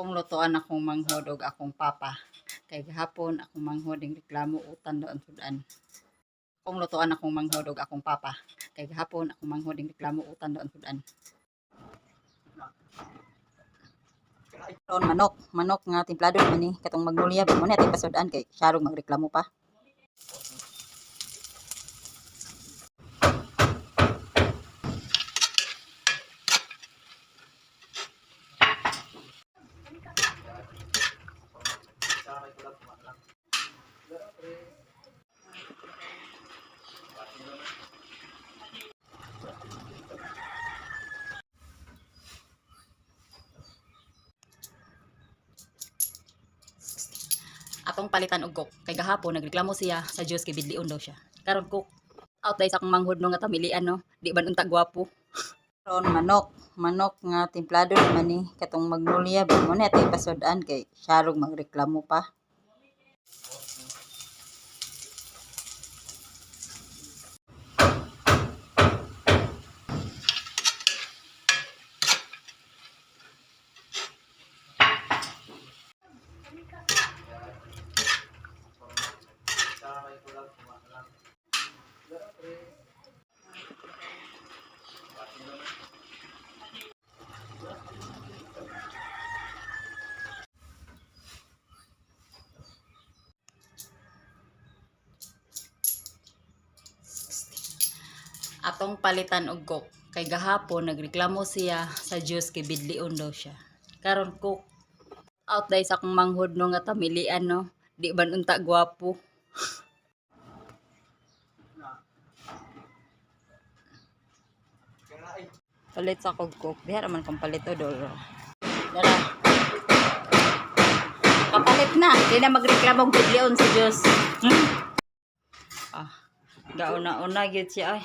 Akong lutuan akong manghod og akong papa. Kay gahapon akong manghod ing reklamo utan doon sudan. Akong lutuan akong manghod og akong papa. Kay gahapon akong manghod ing reklamo utan doon sudan. Manok, manok nga timplado man ni katong magnuliya mo ni atay pasudan kay syarong magreklamo pa. Atong palitan og cook. Kay gahapon nagreklamo siya sa Diyos kay bidlion daw siya. Karon cook. Out dahil sa akong manghod no nga tamilian no. Di ba unta gwapo. Ron manok, manok nga timplado naman ni katong magnolia ba mo ni atay pasudan kay syarong magreklamo pa. Atong palitan og cook. Kay gahapon nagreklamo siya sa Diyos kay bidlion daw siya. Karon cook. Out dahil sa akong manghod no nga tamilian no. Di ban unta gwapo. Palit sa cook. Diha raman kong palit o dolo. Dara. Kapalit na. Di na magreklamo og bidlion sa Diyos. Hmm? Ah, gauna-una gyud siya ay.